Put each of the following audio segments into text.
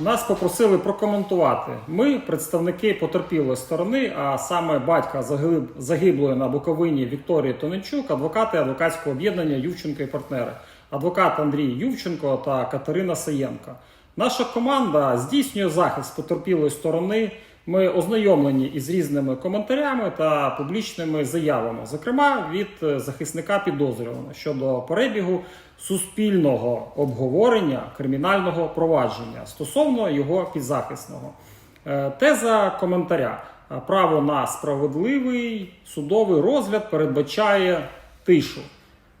Нас попросили прокоментувати. Ми, представники потерпілої сторони, а саме батька загиб- загиблої на Буковині Вікторії Тоненчук, адвокати адвокатського об'єднання Ювченко і партнери, адвокат Андрій Ювченко та Катерина Саєнко. Наша команда здійснює захист потерпілої сторони. Ми ознайомлені із різними коментарями та публічними заявами, зокрема від е, захисника підозрюваного щодо перебігу суспільного обговорення кримінального провадження стосовно його підзахисного. Е, Теза коментаря: Е, право на справедливий судовий розгляд передбачає тишу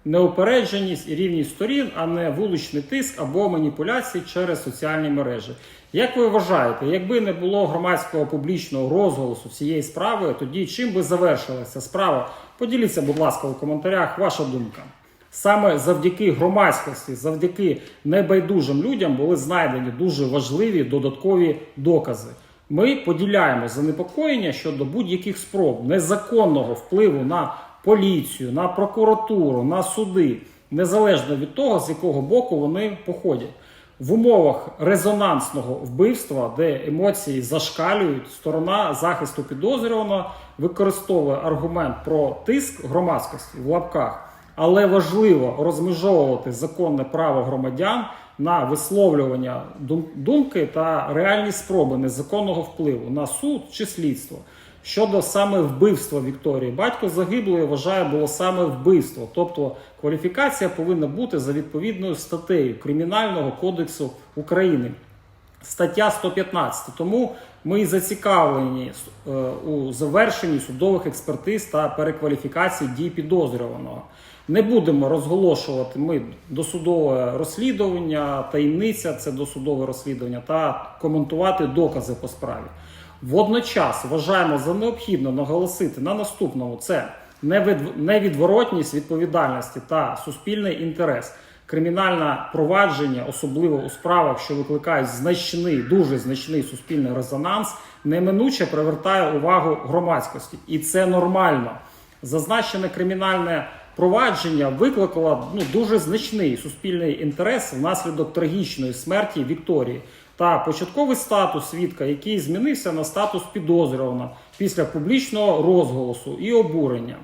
неупередженість і рівність сторін, а не вуличний тиск або маніпуляції через соціальні мережі. Як ви вважаєте, якби не було громадського публічного розголосу цієї справи, тоді чим би завершилася справа? Поділіться, будь ласка, у коментарях ваша думка. Саме завдяки громадськості, завдяки небайдужим людям були знайдені дуже важливі додаткові докази. Ми поділяємо занепокоєння щодо будь-яких спроб незаконного впливу на поліцію, на прокуратуру, на суди, незалежно від того, з якого боку вони походять. В умовах резонансного вбивства, де емоції зашкалюють, сторона захисту підозрюваного використовує аргумент про тиск громадськості в лапках, але важливо розмежовувати законне право громадян на висловлювання думки та реальні спроби незаконного впливу на суд чи слідство. Щодо саме вбивства Вікторії, батько загиблої вважає було саме вбивство, тобто кваліфікація повинна бути за відповідною статтею Кримінального кодексу України. Стаття 115. Тому ми і зацікавлені е, у завершенні судових експертиз та перекваліфікації дій підозрюваного. Не будемо розголошувати ми досудове розслідування, таємниця це досудове розслідування та коментувати докази по справі. Водночас вважаємо за необхідно наголосити на наступному: це невідворотність відповідальності та суспільний інтерес. Кримінальне провадження, особливо у справах, що викликають значний, дуже значний суспільний резонанс, неминуче привертає увагу громадськості, і це нормально. Зазначене кримінальне провадження викликало ну, дуже значний суспільний інтерес внаслідок трагічної смерті Вікторії та початковий статус свідка, який змінився на статус підозрюваного після публічного розголосу і обурення.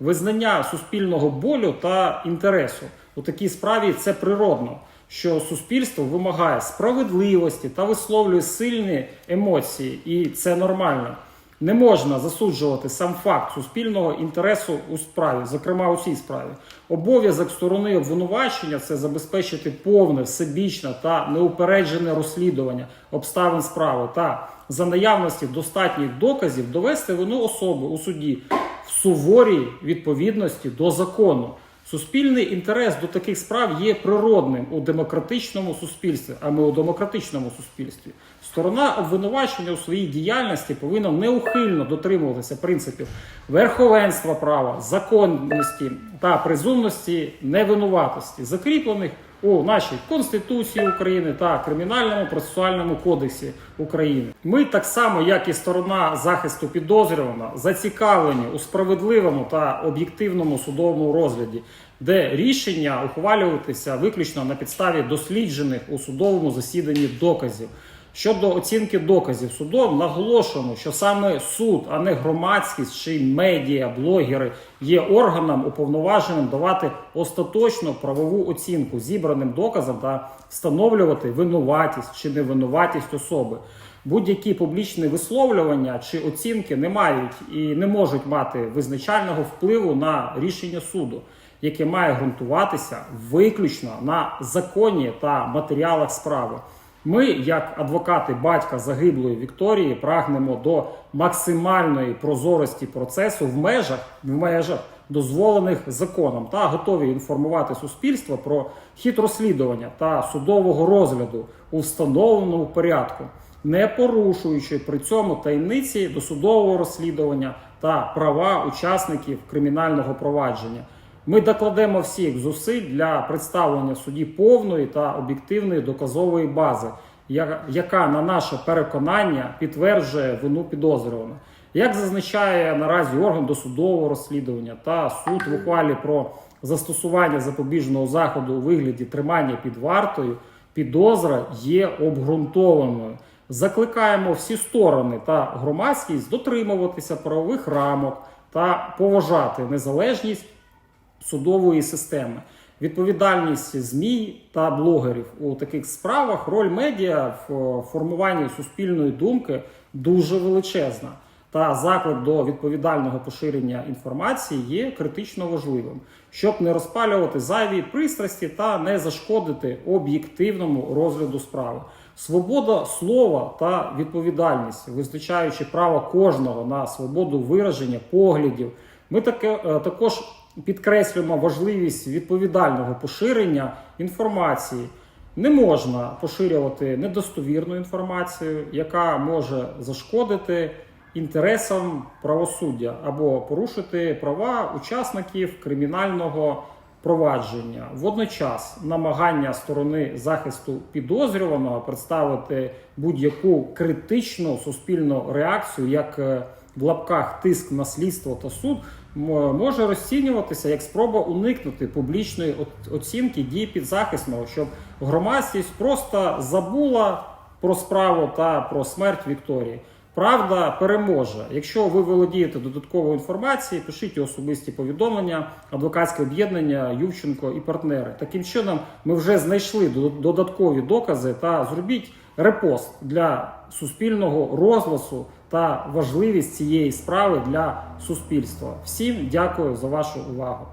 Визнання суспільного болю та інтересу у такій справі це природно, що суспільство вимагає справедливості та висловлює сильні емоції, і це нормально. Не можна засуджувати сам факт суспільного інтересу у справі, зокрема у цій справі. Обов'язок сторони обвинувачення це забезпечити повне, всебічне та неупереджене розслідування обставин справи та за наявності достатніх доказів довести вину особи у суді в суворій відповідності до закону. Суспільний інтерес до таких справ є природним у демократичному суспільстві, а ми у демократичному суспільстві. Сторона обвинувачення у своїй діяльності повинна неухильно дотримуватися принципів верховенства права, законності та презумності невинуватості, закріплених у нашій Конституції України та Кримінальному процесуальному кодексі України. Ми так само, як і сторона захисту підозрювана, зацікавлені у справедливому та об'єктивному судовому розгляді, де рішення ухвалюватися виключно на підставі досліджених у судовому засіданні доказів. Щодо оцінки доказів судом, наголошуємо, що саме суд, а не громадськість чи медіа, блогери є органом уповноваженим давати остаточну правову оцінку зібраним доказам та встановлювати винуватість чи невинуватість особи. Будь-які публічні висловлювання чи оцінки не мають і не можуть мати визначального впливу на рішення суду, яке має ґрунтуватися виключно на законі та матеріалах справи. Ми, як адвокати батька загиблої Вікторії, прагнемо до максимальної прозорості процесу в межах, в межах дозволених законом та готові інформувати суспільство про хід розслідування та судового розгляду у встановленому порядку, не порушуючи при цьому таємниці досудового розслідування та права учасників кримінального провадження. Ми докладемо всіх зусиль для представлення суді повної та об'єктивної доказової бази, яка на наше переконання підтверджує вину підозрюваного. Як зазначає наразі орган досудового розслідування та суд в ухвалі про застосування запобіжного заходу у вигляді тримання під вартою, підозра є обґрунтованою. Закликаємо всі сторони та громадськість дотримуватися правових рамок та поважати незалежність судової системи. Відповідальність ЗМІ та блогерів у таких справах, роль медіа в формуванні суспільної думки дуже величезна. Та заклик до відповідального поширення інформації є критично важливим, щоб не розпалювати зайві пристрасті та не зашкодити об'єктивному розгляду справи. Свобода слова та відповідальність, визначаючи право кожного на свободу вираження поглядів. Ми таке, е, також підкреслюємо важливість відповідального поширення інформації. Не можна поширювати недостовірну інформацію, яка може зашкодити інтересам правосуддя або порушити права учасників кримінального провадження. Водночас намагання сторони захисту підозрюваного представити будь-яку критичну суспільну реакцію, як е, в лапках тиск на слідство та суд, може розцінюватися як спроба уникнути публічної оцінки дій підзахисного, щоб громадськість просто забула про справу та про смерть Вікторії. Правда переможе. Якщо ви володієте додатковою інформацією, пишіть особисті повідомлення, адвокатське об'єднання Ювченко і партнери. Таким чином, ми вже знайшли дод- додаткові докази та зробіть репост для суспільного розголосу та важливість цієї справи для суспільства. Всім дякую за вашу увагу.